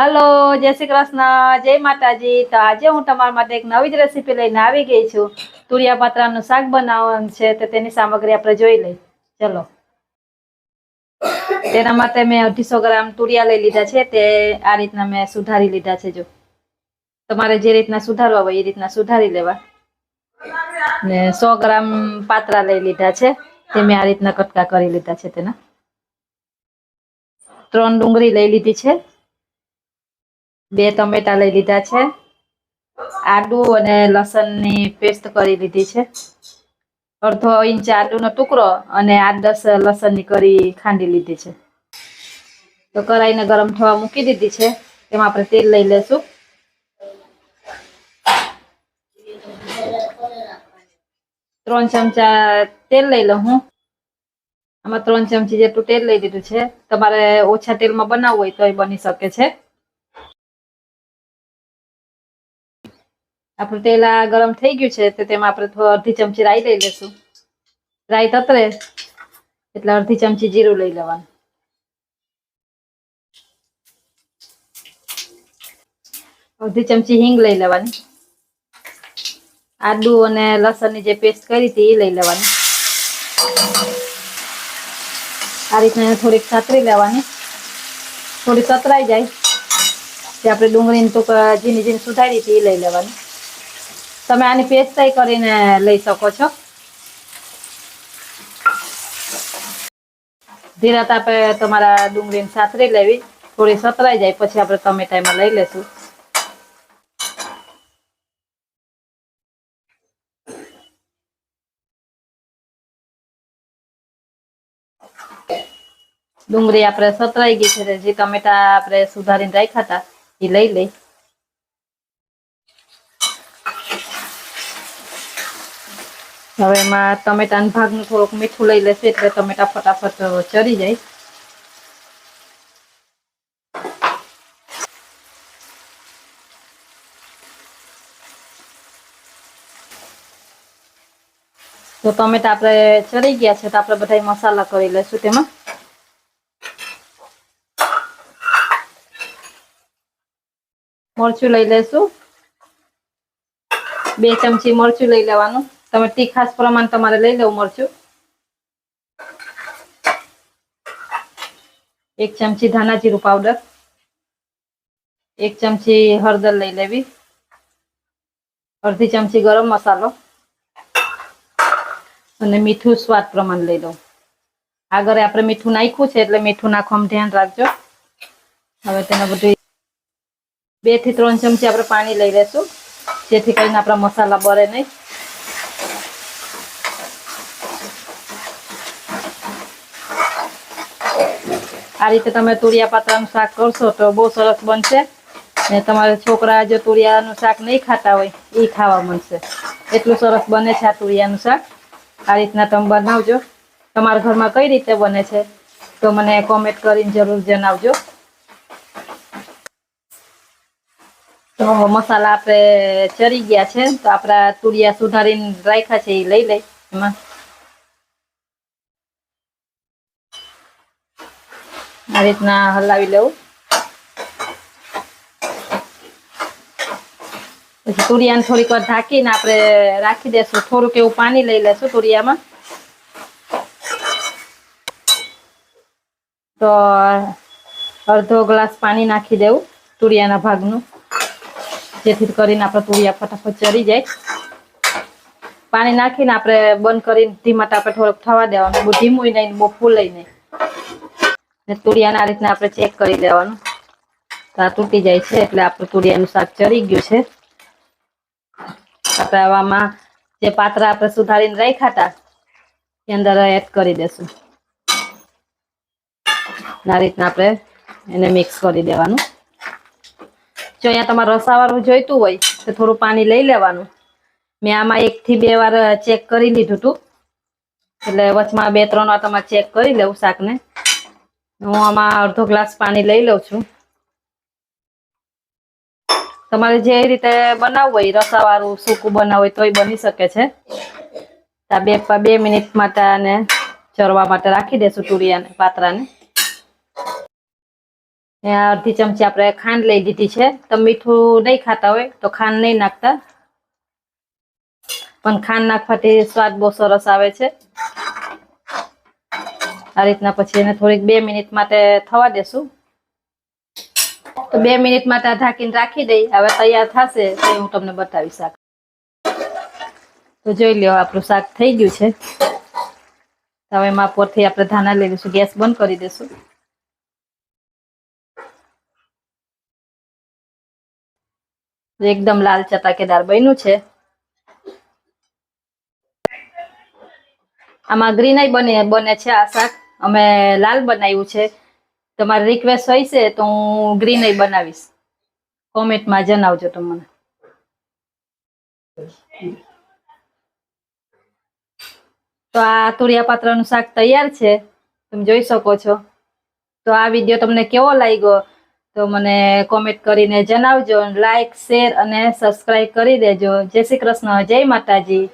Hello, જય શ્રી કૃષ્ણ, જય માતાજી. તો આજે હું તમારા માટે એક નવી જ રેસીપી લઈને આવી ગઈ છું. તુરિયા પાત્રાનું શાક બનાવવાનું છે, તો તેની સામગ્રી આપણે જોઈ લઈ ચલો. તેના માટે મેં અઢીસો ગ્રામ તુરિયા લઈ લીધા છે. તે આ રીતના મેં સુધારી લીધા છે, જો. તમારે જે રીતના સુધારવા હોય એ રીતના સુધારી લેવા. ને સો ગ્રામ પાત્રા લઈ લીધા છે. તે મેં આ રીતના કટકા કરી લીધા છે તેના. ત્રણ ડુંગળી લઈ લીધી છે. બે ટમેટા લઈ લીધા છે. આદુ અને લસણની પેસ્ટ કરી લીધી છે. અડધો ઇંચ આદુનો ટુકડો અને આઠ દસ લસણની કરી ખાંડી લીધી છે. તો કરાઈને ગરમ થવા મૂકી દીધી છે. એમાં આપણે તેલ લઈ લેશું. ત્રણ ચમચા તેલ લઈ લઉં હું. આમાં ત્રણ ચમચી જેટલું તેલ લઈ દીધું છે. તમારે ઓછા તેલમાં બનાવવું હોય તો એ બની શકે છે. આપણું તેલ ગરમ થઈ ગયું છે, તો તેમાં આપણે અડધી ચમચી રાઈ લઈ લેશું રાઈ તતરે, એટલે અડધી ચમચી જીરું લઈ લેવાનું. અડધી ચમચી હિંગ લઈ લેવાની. આદુ અને લસણની જે પેસ્ટ કરી હતી એ લઈ લેવાની. આ રીતના થોડીક સાતરી લેવાની. થોડી સતરાઈ જાય. જે આપણે ડુંગળીની ટુકડા, ઝીણી ઝીણી સુધારી હતી એ લઈ લેવાની. તમે આની પેસ્ટ કરીને લઈ શકો છો. ધીરા તાપે તમારા ડુંગળીને સાતરી લેવી. થોડી સતરાઈ જાય, પછી આપણે ટમેટામાં લઈ લેશું. ડુંગળી આપણે સતરાઈ ગઈ છે, જે ટમેટા આપણે સુધારીને રાખ્યા હતા, એ લઈ લઈ. હવે એમાં ટમેટાના ભાગનું થોડુંક મીઠું લઈ લેશે એટલે ટમેટા ફટાફટ ચડી જાય. તો ટમેટા આપણે ચડી ગયા છે તો આપણે બધા મસાલા કરી લઈશું તેમાં. મરચું લઈ લેશું. બે ચમચી મરચું લઈ લેવાનું. તમે તીખાસ પ્રમાણ તમારે લઈ લેવું, મરચું. એક ચમચી ધાણા જીરું પાવડર એક ચમચી હળદર લઈ લેવી. અડધી ચમચી ગરમ મસાલો. અને મીઠું સ્વાદ પ્રમાણ લઈ લઉં આગળ આપણે મીઠું નાખ્યું છે એટલે મીઠું નાખવામાં ધ્યાન રાખજો. હવે તેને બધું બેથી ત્રણ ચમચી આપણે પાણી લઈ લેશું. જેથી કરીને આપણા મસાલા બળે નહીં. આ રીતે તમે તુરિયા પાત્રાનું શાક કરશો તો બહુ સરસ બનશે. ને તમારા છોકરા જો તુરિયાનું શાક નહીં ખાતા હોય એ ખાવા મળશે. એટલું સરસ બને છે આ તુરિયાનું શાક. આ રીતના તમે બનાવજો. તમારા ઘરમાં કઈ રીતે બને છે, તો મને કોમેન્ટ કરીને જરૂર જણાવજો. તો મસાલા આપણે ચરી ગયા છે, તો આપણા તુરિયા સુધારીને રાખ્યા છે એ લઈ લઈ એમાં. આ રીતના હલાવી લેવું. પછી તુરિયાને થોડીક વાર ઢાંકીને આપણે રાખી દેશું. થોડુંક એવું પાણી લઈ લેશું તુરિયામાં. તો અડધો ગ્લાસ પાણી નાખી દેવું તુરિયાના ભાગનું. જેથી કરીને આપણે તુરિયા ફટાફટ ચડી જાય. પાણી નાખીને આપણે બંધ કરીને ધીમા તાપે થોડુંક થવા દેવાનું. બહુ ધીમું નહીં, બહુ ફૂલાય નહીં. ને તુરિયાને આ રીતના આપણે ચેક કરી લેવાનું. તો આ તૂટી જાય છે, એટલે આપણું તુરિયાનું શાક ચડી ગયું છે. આપણે આવામાં જે પાત્રા આપણે સુધારીને રાખ્યા હતા, એ અંદર એડ કરી દેશું. આ રીતના આપણે એને મિક્સ કરી દેવાનું. જો અહીંયા તમારે રસાવાળું જોઈતું હોય, તો થોડું પાણી લઈ લેવાનું. મેં આમાં એકથી બે વાર ચેક કરી લીધું હતું. એટલે વચમાં બે ત્રણ વાર તમારે ચેક કરી લેવું શાકને. હું આમાં અડધો ગ્લાસ પાણી લઈ લઉં છું. તમારે જે રીતે બનાવવું હોય, રસાવાળું, સૂકું બનાવવું હોય, તોય બની શકે છે. આ બે બે મિનિટ માટે આને ચરવા માટે રાખી દેશું તુરિયાને, પાત્રાને. ત્યાં અડધી ચમચી આપણે ખાંડ લઈ લીધી છે. તો મીઠું નહીં ખાતા હોય, તો ખાંડ નહીં નાખતા. પણ ખાંડ નાખવાથી સ્વાદ બહુ સરસ આવે છે. આ રીતના પછી એને થોડીક બે મિનિટ માટે થવા દેશું. તો બે મિનિટ માટે ઢાંકીને રાખી દઈ. હવે તૈયાર થશે તો હું તમને બતાવી શાક તો જોઈ લો આપણું શાક થઈ ગયું છે. હવે એમાં પરથી આપણે ધાના લઈ લઈશું. ગેસ બંધ કરી દઈશું એકદમ લાલ ચટાકેદાર બન્યું છે. આમાં ગ્રીન બને બને છે આ શાક. અમે લાલ બનાવ્યું છે. તમારી રિક્વેસ્ટ હોય છે તો હું ગ્રીન બનાવીશ. કોમેન્ટમાં જણાવજો તમને. તો આ તુરિયા પાત્રનું શાક તૈયાર છે. તમે જોઈ શકો છો. તો આ વીડિયો તમને કેવો લાગ્યો તો મને કોમેન્ટ કરીને જણાવજો લાઈક શેર અને સબસ્ક્રાઈબ કરી દેજો. જય શ્રી કૃષ્ણ. જય માતાજી.